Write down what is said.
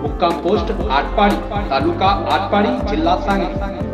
मुक्काम पोस्ट आटपाडी तालुका आटपाडी जिल्हा सांगली.